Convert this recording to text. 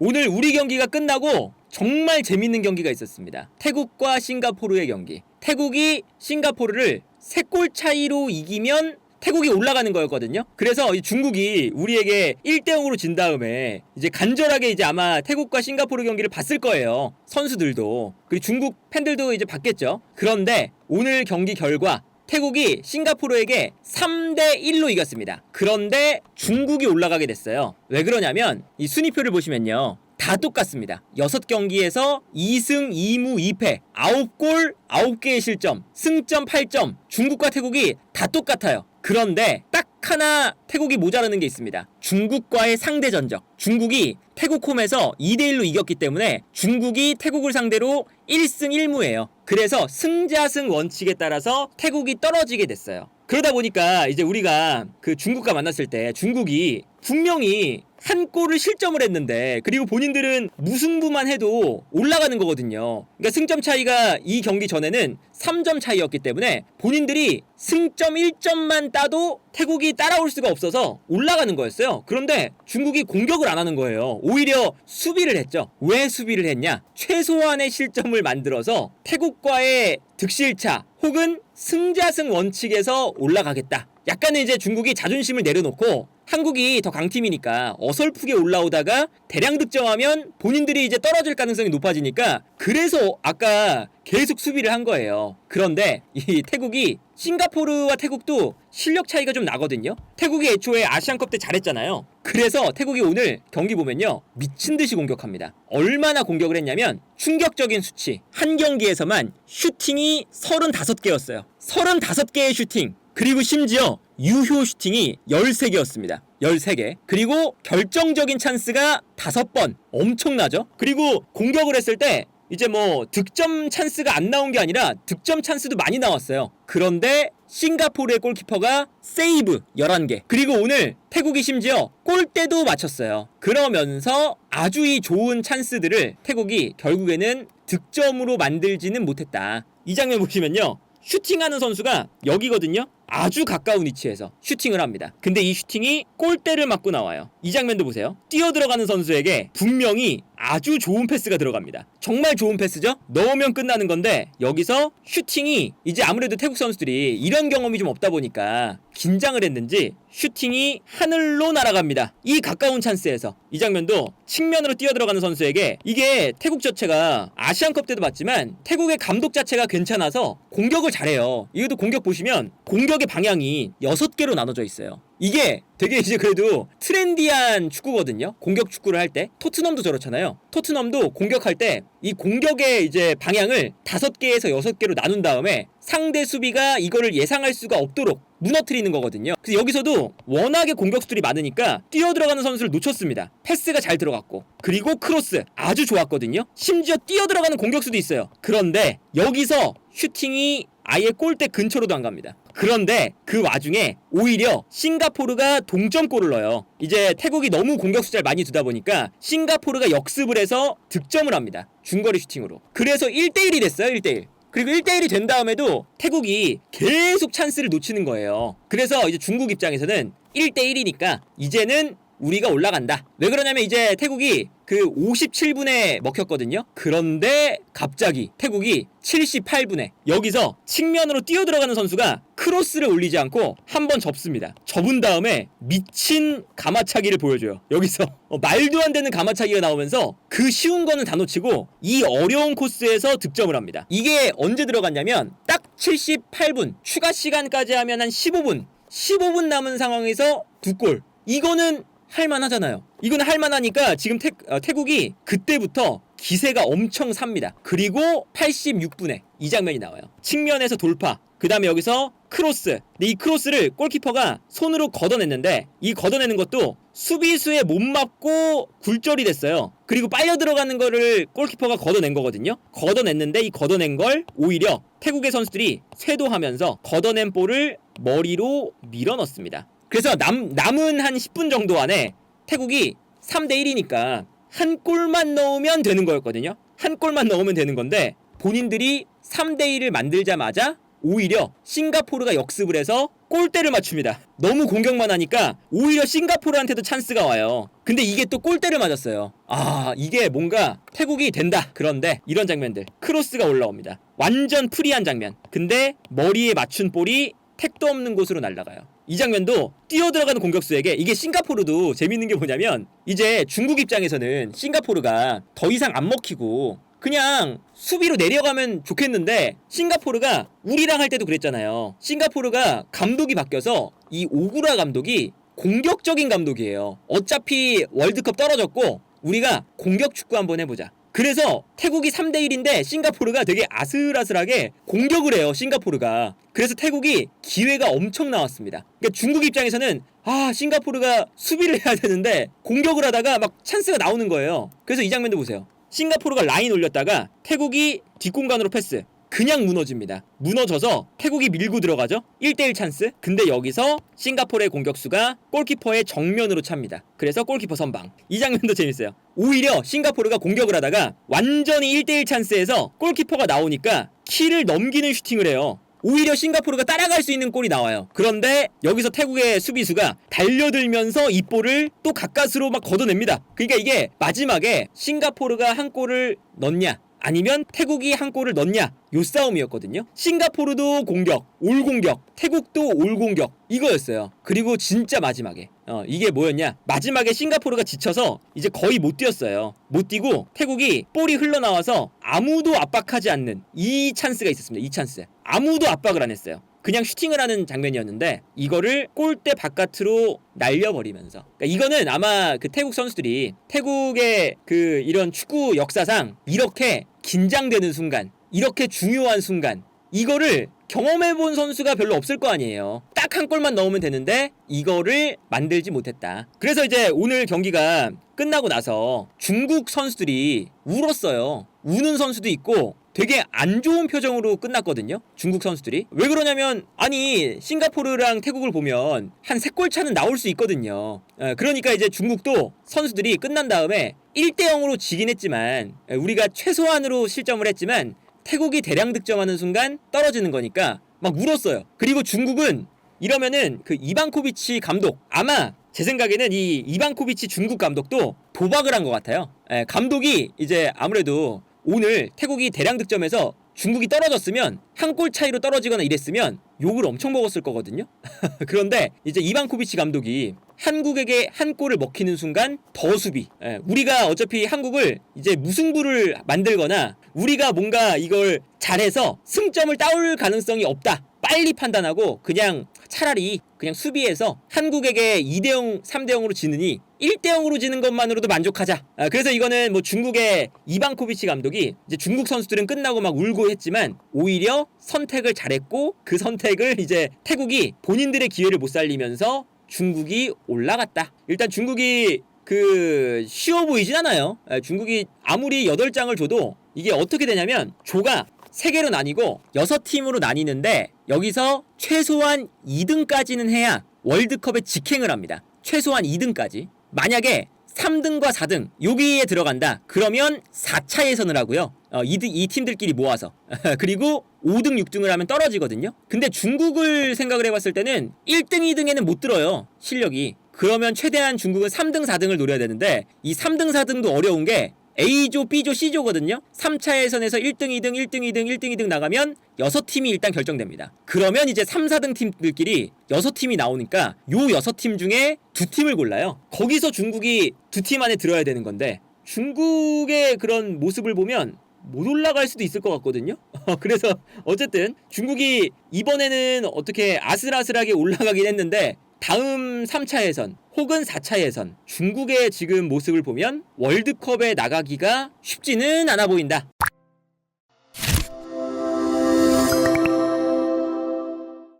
오늘 우리 경기가 끝나고 정말 재밌는 경기가 있었습니다. 태국과 싱가포르의 경기. 태국이 싱가포르를 3골 차이로 이기면 태국이 올라가는 거였거든요. 그래서 이 중국이 우리에게 1대 0으로 진 다음에 이제 간절하게 이제 아마 태국과 싱가포르 경기를 봤을 거예요. 선수들도. 그리고 중국 팬들도 이제 봤겠죠. 그런데 오늘 경기 결과 태국이 싱가포르에게 3대 1로 이겼습니다. 그런데 중국이 올라가게 됐어요. 왜 그러냐면 이 순위표를 보시면요. 다 똑같습니다. 6경기에서 2승 2무 2패, 9골 9개의 실점, 승점 8점. 중국과 태국이 다 똑같아요. 그런데 딱 하나 태국이 모자라는 게 있습니다. 중국과의 상대 전적. 중국이 태국 홈에서 2대 1로 이겼기 때문에 중국이 태국을 상대로 1승 1무예요. 그래서 승자승 원칙에 따라서 태국이 떨어지게 됐어요. 그러다 보니까 이제 우리가 그 중국과 만났을 때 중국이 분명히 한 골을 실점을 했는데 그리고 본인들은 무승부만 해도 올라가는 거거든요. 그러니까 승점 차이가 이 경기 전에는 3점 차이였기 때문에 본인들이 승점 1점만 따도 태국이 따라올 수가 없어서 올라가는 거였어요. 그런데 중국이 공격을 안 하는 거예요. 오히려 수비를 했죠. 왜 수비를 했냐? 최소한의 실점을 만들어서 태국과의 득실차 혹은 승자승 원칙에서 올라가겠다. 약간은 이제 중국이 자존심을 내려놓고 한국이 더 강팀이니까 어설프게 올라오다가 대량 득점하면 본인들이 이제 떨어질 가능성이 높아지니까 그래서 아까 계속 수비를 한 거예요. 그런데 이 태국이 싱가포르와 태국도 실력 차이가 좀 나거든요. 태국이 애초에 아시안컵 때 잘했잖아요. 그래서 태국이 오늘 경기 보면요. 미친 듯이 공격합니다. 얼마나 공격을 했냐면 충격적인 수치. 한 경기에서만 슈팅이 35개였어요. 35개의 슈팅. 그리고 심지어 유효 슈팅이 13개였습니다. 13개. 그리고 결정적인 찬스가 5번. 엄청나죠? 그리고 공격을 했을 때 이제 뭐 득점 찬스가 안 나온 게 아니라 득점 찬스도 많이 나왔어요. 그런데 싱가포르의 골키퍼가 세이브 11개. 그리고 오늘 태국이 심지어 골대도 맞췄어요. 그러면서 아주 이 좋은 찬스들을 태국이 결국에는 득점으로 만들지는 못했다. 이 장면 보시면요. 슈팅하는 선수가 여기거든요. 아주 가까운 위치에서 슈팅을 합니다. 근데 이 슈팅이 골대를 맞고 나와요. 이 장면도 보세요. 뛰어 들어가는 선수에게 분명히 아주 좋은 패스가 들어갑니다. 정말 좋은 패스죠? 넣으면 끝나는 건데 여기서 슈팅이 이제 아무래도 태국 선수들이 이런 경험이 좀 없다 보니까 긴장을 했는지 슈팅이 하늘로 날아갑니다. 이 가까운 찬스에서 이 장면도 측면으로 뛰어 들어가는 선수에게 이게 태국 자체가 아시안컵 때도 봤지만 태국의 감독 자체가 괜찮아서 공격을 잘해요. 이것도 공격 보시면 공격의 방향이 6개로 나눠져 있어요. 이게 되게 이제 그래도 트렌디한 축구거든요. 공격 축구를 할 때. 토트넘도 저렇잖아요. 토트넘도 공격할 때 이 공격의 이제 방향을 5개에서 6개로 나눈 다음에 상대 수비가 이거를 예상할 수가 없도록 무너뜨리는 거거든요. 그래서 여기서도 워낙에 공격수들이 많으니까 뛰어 들어가는 선수를 놓쳤습니다. 패스가 잘 들어갔고 그리고 크로스 아주 좋았거든요. 심지어 뛰어 들어가는 공격수도 있어요. 그런데 여기서 슈팅이 아예 골대 근처로도 안 갑니다. 그런데 그 와중에 오히려 싱가포르가 동점골을 넣어요. 이제 태국이 너무 공격 숫자를 많이 두다 보니까 싱가포르가 역습을 해서 득점을 합니다. 중거리 슈팅으로. 그래서 1대1이 됐어요. 1대1. 그리고 1대1이 된 다음에도 태국이 계속 찬스를 놓치는 거예요. 그래서 이제 중국 입장에서는 1대1이니까 이제는 우리가 올라간다. 왜 그러냐면 이제 태국이 그 57분에 먹혔거든요. 그런데 갑자기 태국이 78분에 여기서 측면으로 뛰어들어가는 선수가 크로스를 올리지 않고 한 번 접습니다. 접은 다음에 미친 가마차기를 보여줘요. 여기서 어, 말도 안 되는 가마차기가 나오면서 그 쉬운 거는 다 놓치고 이 어려운 코스에서 득점을 합니다. 이게 언제 들어갔냐면 딱 78분 추가 시간까지 하면 한 15분 15분 남은 상황에서 두 골. 이거는 할만하잖아요. 이건 할만하니까 지금 태, 어, 태국이 그때부터 기세가 엄청 삽니다. 그리고 86분에 이 장면이 나와요. 측면에서 돌파. 그 다음에 여기서 크로스. 근데 이 크로스를 골키퍼가 손으로 걷어냈는데 이 걷어내는 것도 수비수에 못 맞고 굴절이 됐어요. 그리고 빨려 들어가는 거를 골키퍼가 걷어낸 거거든요. 걷어냈는데 이 걷어낸 걸 오히려 태국의 선수들이 쇄도하면서 걷어낸 볼을 머리로 밀어 넣습니다. 그래서 남, 남은 한 10분 정도 안에 태국이 3대 1이니까 한 골만 넣으면 되는 거였거든요. 한 골만 넣으면 되는 건데 본인들이 3대 1을 만들자마자 오히려 싱가포르가 역습을 해서 골대를 맞춥니다. 너무 공격만 하니까 오히려 싱가포르한테도 찬스가 와요. 근데 이게 또 골대를 맞았어요. 아, 이게 뭔가 태국이 된다. 그런데 이런 장면들. 크로스가 올라옵니다. 완전 프리한 장면. 근데 머리에 맞춘 볼이 택도 없는 곳으로 날아가요. 이 장면도 뛰어들어가는 공격수에게 이게 싱가포르도 재밌는 게 뭐냐면 이제 중국 입장에서는 싱가포르가 더 이상 안 먹히고 그냥 수비로 내려가면 좋겠는데 싱가포르가 우리랑 할 때도 그랬잖아요. 싱가포르가 감독이 바뀌어서 이 오구라 감독이 공격적인 감독이에요. 어차피 월드컵 떨어졌고 우리가 공격 축구 한번 해보자. 그래서 태국이 3대 1인데 싱가포르가 되게 아슬아슬하게 공격을 해요. 싱가포르가. 그래서 태국이 기회가 엄청 나왔습니다. 그러니까 중국 입장에서는 아 싱가포르가 수비를 해야 되는데 공격을 하다가 막 찬스가 나오는 거예요. 그래서 이 장면도 보세요. 싱가포르가 라인 올렸다가 태국이 뒷공간으로 패스. 그냥 무너집니다. 무너져서 태국이 밀고 들어가죠. 1대1 찬스. 근데 여기서 싱가포르의 공격수가 골키퍼의 정면으로 찹니다. 그래서 골키퍼 선방. 이 장면도 재밌어요. 오히려 싱가포르가 공격을 하다가 완전히 1대1 찬스에서 골키퍼가 나오니까 키를 넘기는 슈팅을 해요. 오히려 싱가포르가 따라갈 수 있는 골이 나와요. 그런데 여기서 태국의 수비수가 달려들면서 이 볼을 또 가까스로 막 걷어냅니다. 그러니까 이게 마지막에 싱가포르가 한 골을 넣냐 아니면 태국이 한 골을 넣냐 요 싸움이었거든요. 싱가포르도 공격, 올 공격, 태국도 올 공격 이거였어요. 그리고 진짜 마지막에 어, 이게 뭐였냐? 마지막에 싱가포르가 지쳐서 이제 거의 못 뛰었어요. 못 뛰고 태국이 볼이 흘러나와서 아무도 압박하지 않는 이 찬스가 있었습니다. 이 찬스. 아무도 압박을 안 했어요. 그냥 슈팅을 하는 장면이었는데 이거를 골대 바깥으로 날려버리면서 그러니까 이거는 아마 그 태국 선수들이 태국의 그 이런 축구 역사상 이렇게 긴장되는 순간 이렇게 중요한 순간 이거를 경험해본 선수가 별로 없을 거 아니에요. 딱 한 골만 넣으면 되는데 이거를 만들지 못했다. 그래서 이제 오늘 경기가 끝나고 나서 중국 선수들이 울었어요. 우는 선수도 있고 되게 안 좋은 표정으로 끝났거든요. 중국 선수들이. 왜 그러냐면 아니 싱가포르랑 태국을 보면 한 세 골 차는 나올 수 있거든요. 어, 그러니까 이제 중국도 선수들이 끝난 다음에 1대 0으로 지긴 했지만 에, 우리가 최소한으로 실점을 했지만 태국이 대량 득점하는 순간 떨어지는 거니까 막 울었어요. 그리고 중국은 이러면은 그 이방코비치 감독 아마 제 생각에는 이 이방코비치 중국 감독도 도박을 한 것 같아요. 에, 감독이 이제 아무래도 오늘 태국이 대량 득점해서 중국이 떨어졌으면 한 골 차이로 떨어지거나 이랬으면 욕을 엄청 먹었을 거거든요. 그런데 이제 이방코비치 감독이 한국에게 한 골을 먹히는 순간 더 수비. 예, 우리가 어차피 한국을 이제 무승부를 만들거나 우리가 뭔가 이걸 잘해서 승점을 따올 가능성이 없다. 빨리 판단하고 그냥 차라리 그냥 수비해서 한국에게 2대0, 3대0으로 지느니 1대0으로 지는 것만으로도 만족하자. 아, 그래서 이거는 뭐 중국의 이방코비치 감독이 이제 중국 선수들은 끝나고 막 울고 했지만 오히려 선택을 잘했고 그 선택을 이제 태국이 본인들의 기회를 못 살리면서 중국이 올라갔다. 일단 중국이 그 쉬워 보이진 않아요. 에, 중국이 아무리 8장을 줘도 이게 어떻게 되냐면 조가 세 개로 나뉘고 여섯 팀으로 나뉘는데 여기서 최소한 2등까지는 해야 월드컵에 직행을 합니다. 최소한 2등까지. 만약에 3등과 4등 여기에 들어간다. 그러면 4차 예선을 하고요. 어, 이, 이 팀들끼리 모아서 그리고 5등, 6등을 하면 떨어지거든요. 근데 중국을 생각을 해봤을 때는 1등, 2등에는 못 들어요. 실력이. 그러면 최대한 중국은 3등, 4등을 노려야 되는데 이 3등, 4등도 어려운 게 A조, B조, C조거든요. 3차 예선에서 1등, 2등, 1등, 2등, 1등, 2등 나가면 6팀이 일단 결정됩니다. 그러면 이제 3, 4등 팀들끼리 6팀이 나오니까 요 6팀 중에 두 팀을 골라요. 거기서 중국이 두 팀 안에 들어야 되는 건데 중국의 그런 모습을 보면 못 올라갈 수도 있을 것 같거든요. 그래서 어쨌든 중국이 이번에는 어떻게 아슬아슬하게 올라가긴 했는데 다음 3차 예선 혹은 4차 예선 중국의 지금 모습을 보면 월드컵에 나가기가 쉽지는 않아 보인다.